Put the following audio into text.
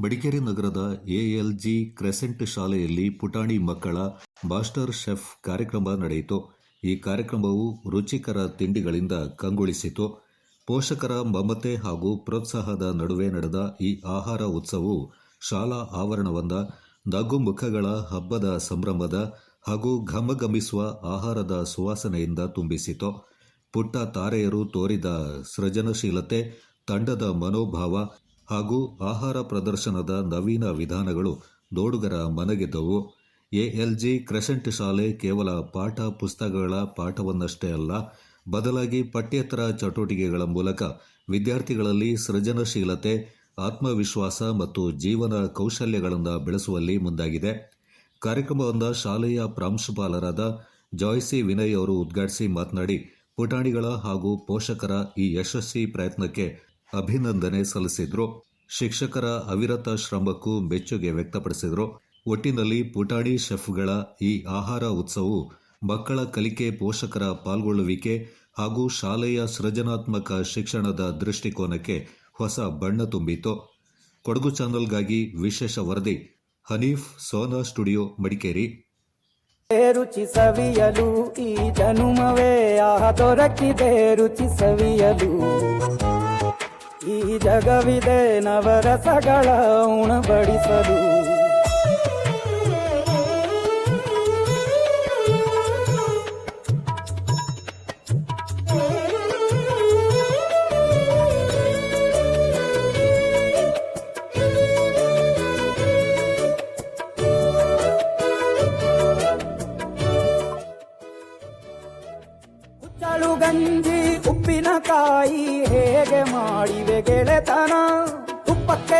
ಮಡಿಕೇರಿ ನಗರದ ಎಎಲ್ಜಿ ಕ್ರೆಸೆಂಟ್ ಶಾಲೆಯಲ್ಲಿ ಪುಟಾಣಿ ಮಕ್ಕಳ ಮಾಸ್ಟರ್ ಶೆಫ್ ಕಾರ್ಯಕ್ರಮ ನಡೆಯಿತು. ಈ ಕಾರ್ಯಕ್ರಮವು ರುಚಿಕರ ತಿಂಡಿಗಳಿಂದ ಕಂಗೊಳಿಸಿತು. ಪೋಷಕರ ಮಮತೆ ಹಾಗೂ ಪ್ರೋತ್ಸಾಹದ ನಡುವೆ ನಡೆದ ಈ ಆಹಾರ ಉತ್ಸವವು ಶಾಲಾ ಆವರಣವೊಂದ ನಗು ಮುಖಗಳ ಹಬ್ಬದ ಸಂಭ್ರಮದ ಹಾಗೂ ಘಮಘಮಿಸುವ ಆಹಾರದ ಸುವಾಸನೆಯಿಂದ ತುಂಬಿಸಿತು. ಪುಟ್ಟ ತಾರೆಯರು ತೋರಿದ ಸೃಜನಶೀಲತೆ, ತಂಡದ ಮನೋಭಾವ ಹಾಗೂ ಆಹಾರ ಪ್ರದರ್ಶನದ ನವೀನ ವಿಧಾನಗಳು ನೋಡುಗರ ಮನಗೆದ್ದವು ಎಎಲ್ಜಿ ಕ್ರೆಸೆಂಟ್ ಶಾಲೆ ಕೇವಲ ಪಾಠ ಪುಸ್ತಕಗಳ ಪಾಠವನ್ನಷ್ಟೇ ಅಲ್ಲ, ಬದಲಾಗಿ ಪಠ್ಯೇತರ ಚಟುವಟಿಕೆಗಳ ಮೂಲಕ ವಿದ್ಯಾರ್ಥಿಗಳಲ್ಲಿ ಸೃಜನಶೀಲತೆ, ಆತ್ಮವಿಶ್ವಾಸ ಮತ್ತು ಜೀವನ ಕೌಶಲ್ಯಗಳನ್ನು ಬೆಳೆಸುವಲ್ಲಿ ಮುಂದಾಗಿದೆ. ಕಾರ್ಯಕ್ರಮವೊಂದ ಶಾಲೆಯ ಪ್ರಾಂಶುಪಾಲರಾದ ಜಾಯ್ಸಿ ವಿನಯ್ ಅವರು ಉದ್ಘಾಟಿಸಿ ಮಾತನಾಡಿ, ಪುಟಾಣಿಗಳ ಹಾಗೂ ಪೋಷಕರ ಈ ಯಶಸ್ವಿ ಪ್ರಯತ್ನಕ್ಕೆ ಅಭಿನಂದನೆ ಸಲ್ಲಿಸಿದ್ರು. ಶಿಕ್ಷಕರ ಅವಿರತ ಶ್ರಮಕ್ಕೂ ಮೆಚ್ಚುಗೆ ವ್ಯಕ್ತಪಡಿಸಿದರು. ಒಟ್ಟಿನಲ್ಲಿ ಪುಟಾಣಿ ಶೆಫ್ಗಳ ಈ ಆಹಾರ ಉತ್ಸವವು ಮಕ್ಕಳ ಕಲಿಕೆ, ಪೋಷಕರ ಪಾಲ್ಗೊಳ್ಳುವಿಕೆ ಹಾಗೂ ಶಾಲೆಯ ಸೃಜನಾತ್ಮಕ ಶಿಕ್ಷಣದ ದೃಷ್ಟಿಕೋನಕ್ಕೆ ಹೊಸ ಬಣ್ಣ ತುಂಬಿತು ಕೊಡಗು ಚಾನಲ್ಗಾಗಿ ವಿಶೇಷ ವರದಿ, ಹನೀಫ್ ಸೋನಾ ಸ್ಟುಡಿಯೋ, ಮಡಿಕೇರಿ. ರುಚಿ ಸವಿಯಲು ಈ ಜನುಮವೇ ಆ ದೊರಕಿದೆ ರುಚಿ ಸವಿಯಲು. ಈ ಜಗವಿದೆ ನವರಸಗಳ ಉಣಬಡಿಸಲು. ಚಳು ಗಂಜಿ ಉಪ್ಪಿನಕಾಯಿ ಹೇಗೆ ಮಾಡಿವೆ ಗೆಳೆತನ? ತುಪ್ಪಕ್ಕೆ